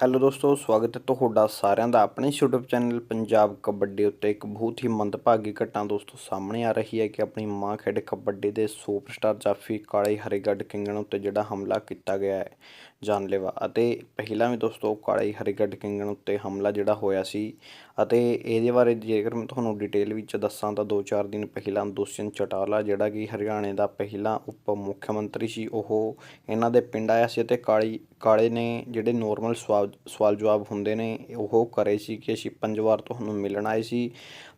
Hello ਦੋਸਤੋ, ਸਵਾਗਤ ਹੈ ਤੁਹਾਡਾ ਸਾਰਿਆਂ ਦਾ ਆਪਣੇ YouTube ਚੈਨਲ ਪੰਜਾਬ ਕਬੱਡੀ ਉੱਤੇ। ਇੱਕ ਬਹੁਤ ਹੀ ਮੰਦਭਾਗੀ ਘਟਨਾ ਦੋਸਤੋ ਸਾਹਮਣੇ ਆ ਰਹੀ ਹੈ ਕਿ ਆਪਣੀ ਮਾਂ ਖੇਡ ਕਬੱਡੀ ਦੇ ਸੁਪਰਸਟਾਰ ਜਾਫੀ ਕਾਲੇ ਹਰੀਗੜ੍ਹ ਕਿੰਗਣ ਉੱਤੇ ਜਿਹੜਾ ਹਮਲਾ ਕੀਤਾ ਗਿਆ ਹੈ, ਜਾਨਲੇਵਾ। ਅਤੇ ਪਹਿਲਾਂ ਵੀ ਦੋਸਤੋ ਕਾਲੇ ਹਰੀਗੜ੍ਹ ਕਿੰਗਣ ਉੱਤੇ ਹਮਲਾ ਜਿਹੜਾ ਹੋਇਆ ਸੀ। ਅਤੇ ਇਹਦੇ ਬਾਰੇ ਜੇਕਰ ਮੈਂ ਤੁਹਾਨੂੰ ਡਿਟੇਲ ਵਿੱਚ ਦੱਸਾਂ ਤਾਂ 2-4 ਦਿਨ ਪਹਿਲਾਂ ਦੁષ્ਯੰਤ ਚਟਾਲਾ ਜਿਹੜਾ ਕਿ ਹਰਿਆਣੇ ਦਾ ਪਹਿਲਾ ਉਪ ਮੁੱਖ ਮੰਤਰੀ ਸੀ, ਉਹ ਇਹਨਾਂ ਦੇ ਪਿੰਡ ਆਇਆ ਸੀ ਅਤੇ ਕਾਲੀ ਕਾਲੇ ਨੇ ਜਿਹੜੇ ਨੋਰਮਲ ਸਵਾਲ ਸਵਾਲ ਜਵਾਬ ਹੁੰਦੇ ਨੇ ਉਹ ਕਰੇ ਸੀ ਕਿ ਅਸੀਂ ਪੰਜ ਵਾਰ ਤੁਹਾਨੂੰ ਮਿਲਣ ਆਏ ਸੀ।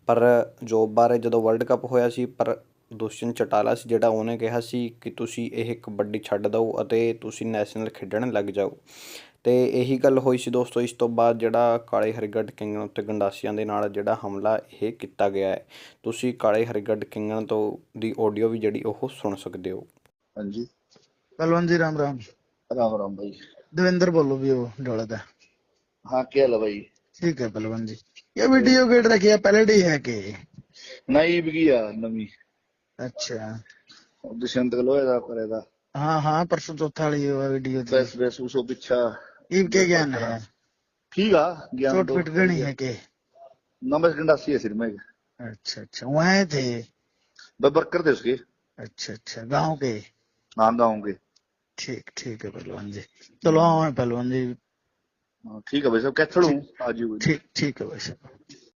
ਪਰ ਜੋਬ ਬਾਰੇ ਜਦੋਂ ਵਰਲਡ ਕੱਪ ਹੋਇਆ ਸੀ ਪਰ ਦੁਸ਼ਯੰਤ ਚਟਾਲਾ ਸੀ ਜਿਹੜਾ ਉਹਨੇ ਕਿਹਾ ਸੀ ਕਿ ਤੁਸੀਂ ਇਹ ਕਬੱਡੀ ਛੱਡ ਦਿਓ ਅਤੇ ਤੁਸੀਂ ਨੈਸ਼ਨਲ ਖੇਡਣ ਲੱਗ ਜਾਓ। ਤੇ ਇਹੀ ਗੱਲ ਹੋਈ ਸੀ ਦੋਸਤੋ ਇਸ ਤੋਂ ਬਾਅਦ ਜਿਹੜਾ ਕਾਲੇ ਹਰਗੜ ਕਿੰਗਣ ਉੱਤੇ ਗੰਡਾਸੀਆਂ ਦੇ ਨਾਲ ਜਿਹੜਾ ਹਮਲਾ ਇਹ ਕੀਤਾ ਗਿਆ ਹੈ। ਤੁਸੀਂ ਕਾਲੇ ਹਰਗੜ ਕਿੰਗਣ ਤੋਂ ਦੀ ਆਡੀਓ ਵੀ ਜਿਹੜੀ ਉਹ ਸੁਣ ਸਕਦੇ ਹੋ। ਹਾਂਜੀ। ਪਹਿਲਵਾਨ ਜੀ ਰਾਮ ਰਾਮ ਰਾਮ ਰਾਮ ਭਾਈ देवेंद्र बोलो भी वो डोला था हाँ क्या ला भाई ठीक है पहलवान जी ये वीडियो गेट रखी है पहले डी है के नई बिकी आ नवी अच्छा दुष्यंत गलोए दा करे दा हाँ हाँ परसों चौथा वाली वो वीडियो थी बस बस उसो पिछा ईब के ज्ञान है ठीक आ ज्ञान चोट तो पिट गणी है के नंबर गंडासी है सिर में अच्छा अच्छा वहाँ थे बस वर्कर थे उसके अच्छा अच्छा गांव के हाँ गाँव के ठीक ठीक है पहलवान जी चलो हाँ पहलवान जी हाँ, ठीक है भाई साहब कैथल हूँ आज ही हुई ठीक ठीक है भाई साहब